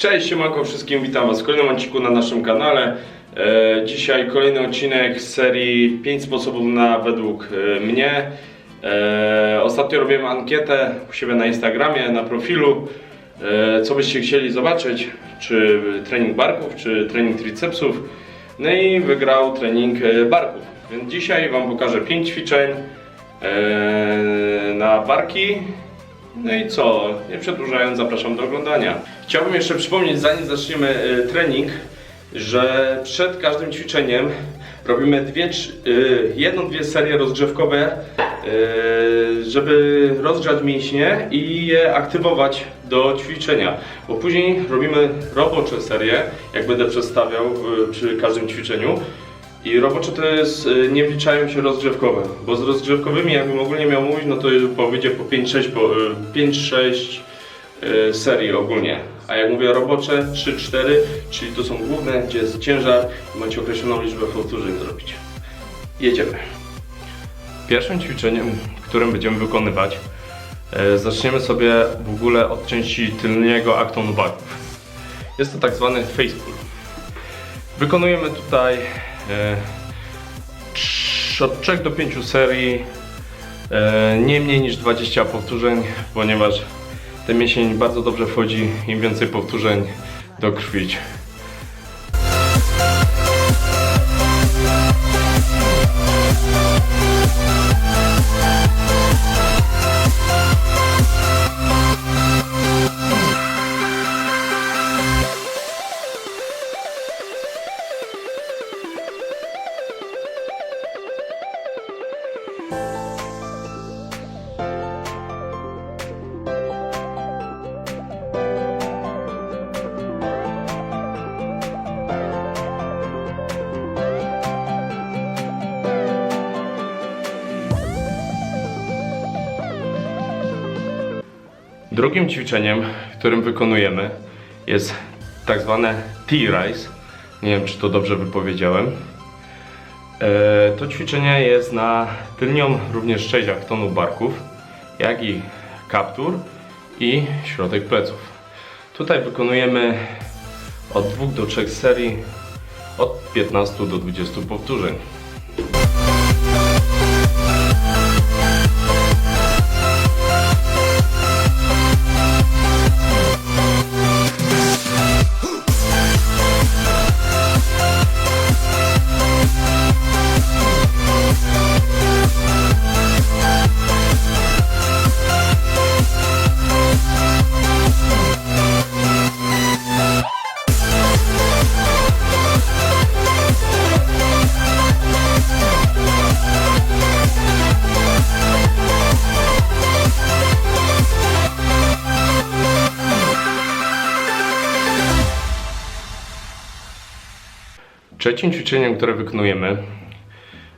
Cześć, siemanko wszystkim, witam was w kolejnym odcinku na naszym kanale. E, dzisiaj kolejny odcinek z serii 5 sposobów na według e, mnie. E, ostatnio robiłem ankietę u siebie na Instagramie, na profilu. Co byście chcieli zobaczyć? Czy trening barków, czy trening tricepsów? No i wygrał trening barków. Więc dzisiaj wam pokażę 5 ćwiczeń na barki no i co? Nie przedłużając, zapraszam do oglądania. Chciałbym jeszcze przypomnieć, zanim zaczniemy e, trening, że przed każdym ćwiczeniem robimy dwie, e, jedną, dwie serie rozgrzewkowe, e, żeby rozgrzać mięśnie i je aktywować do ćwiczenia. Bo później robimy robocze serie, jak będę przedstawiał e, przy każdym ćwiczeniu. I robocze to jest, y, nie wliczają się rozgrzewkowe, bo z rozgrzewkowymi jakbym ogólnie miał mówić, no to powiedzie po 5-6 po, y, 5-6 y, serii ogólnie. A jak mówię robocze, 3-4, czyli to są główne, gdzie jest ciężar i macie określoną liczbę powtórzeń zrobić. Jedziemy. Pierwszym ćwiczeniem, którym będziemy wykonywać, e, zaczniemy sobie w ogóle od części tylnego aktonu barków. Jest to tak zwany face pull. Wykonujemy tutaj od 3 do 5 serii, e, nie mniej niż 20 powtórzeń, ponieważ ten mięsień bardzo dobrze wchodzi, im więcej powtórzeń do krwi. Drugim ćwiczeniem, którym wykonujemy jest tak zwane T-Rise. Nie wiem, czy to dobrze wypowiedziałem. E, To ćwiczenie jest na tylnią również część aktonu barków, jak i kaptur i środek pleców. Tutaj wykonujemy od 2 do 3 serii, od 15 do 20 powtórzeń. Trzecim ćwiczeniem, które wykonujemy,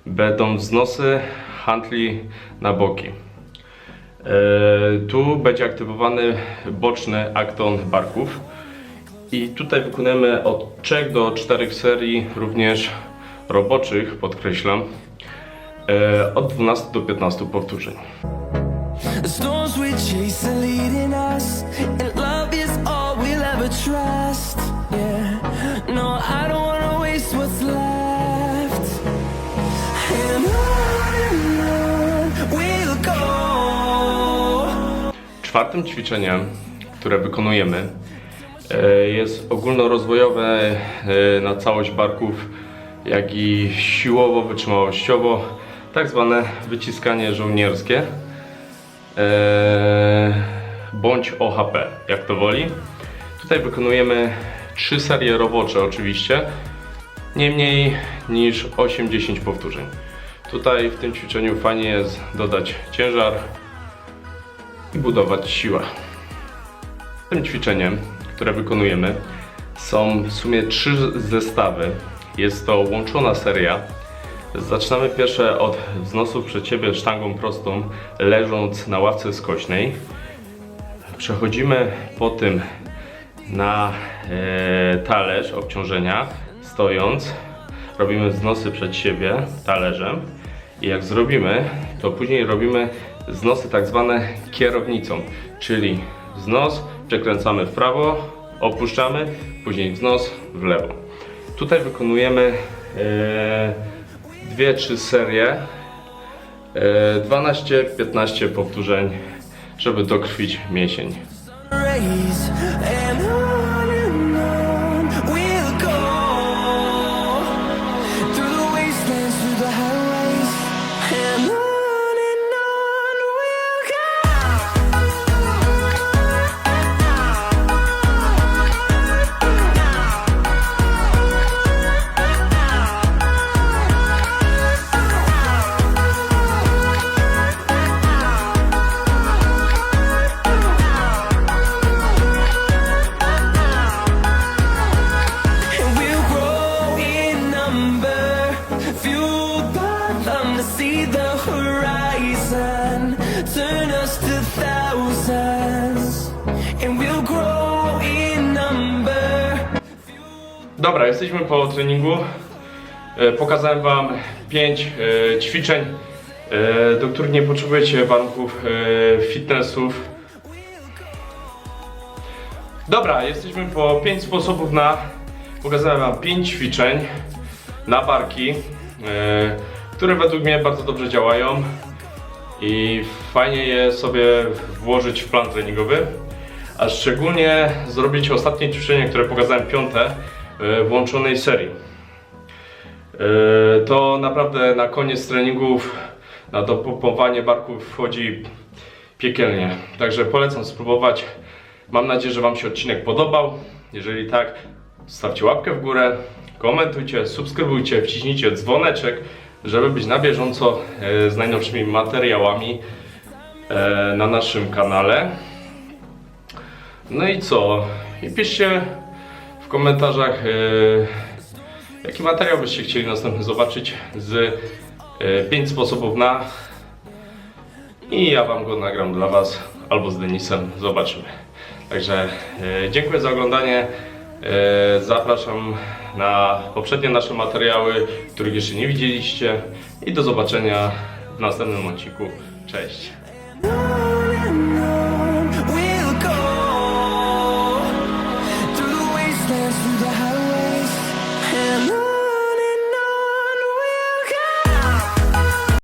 będą wznosy handli na boki. E, tu będzie aktywowany boczny akton barków i tutaj wykonujemy od 3 do 4 serii również roboczych, podkreślam, e, od 12 do 15 powtórzeń. The Czwartym ćwiczeniem, które wykonujemy, e, jest ogólnorozwojowe e, na całość barków, jak i siłowo-wytrzymałościowo, tak zwane wyciskanie żołnierskie e, bądź OHP, jak to woli. Tutaj wykonujemy trzy serie robocze oczywiście, nie mniej niż 8-10 powtórzeń. Tutaj w tym ćwiczeniu fajnie jest dodać ciężar, i budować siłę. Tym ćwiczeniem, które wykonujemy, są w sumie trzy zestawy. Jest to łączona seria. Zaczynamy pierwsze od wznosów przed siebie sztangą prostą, leżąc na ławce skośnej. Przechodzimy po tym na e, talerz obciążenia, stojąc. Robimy wznosy przed siebie talerzem i jak zrobimy, to później robimy wznosy tak zwane kierownicą, czyli wznos, przekręcamy w prawo, opuszczamy, później w nos, w lewo. Tutaj wykonujemy e, dwie, trzy serie, e, 12-15 powtórzeń, żeby dokrwić mięsień. Turn us to thousands, and we'll grow in number. Dobra, jesteśmy po treningu. E, Pokazałem Wam 5 ćwiczeń, e, do których nie potrzebujecie warunków e, fitnessów. Dobra, jesteśmy po 5 sposobów na. Pokazałem Wam 5 ćwiczeń na barki, e, które według mnie bardzo dobrze działają i fajnie je sobie włożyć w plan treningowy. A szczególnie zrobić ostatnie ćwiczenie, które pokazałem piąte e, w łączonej serii. E, To naprawdę na koniec treningów na dopompowanie barków wchodzi piekielnie. Także polecam spróbować. Mam nadzieję, że Wam się odcinek podobał. Jeżeli tak, stawcie łapkę w górę, komentujcie, subskrybujcie, wciśnijcie dzwoneczek, żeby być na bieżąco e, z najnowszymi materiałami e, na naszym kanale. No i co? I piszcie w komentarzach, e, jaki materiał byście chcieli następny zobaczyć z 5 sposobów na. I ja Wam go nagram dla Was albo z Denisem. Zobaczymy. Także dziękuję za oglądanie. Zapraszam na poprzednie nasze materiały, których jeszcze nie widzieliście. I do zobaczenia w następnym odcinku. Cześć.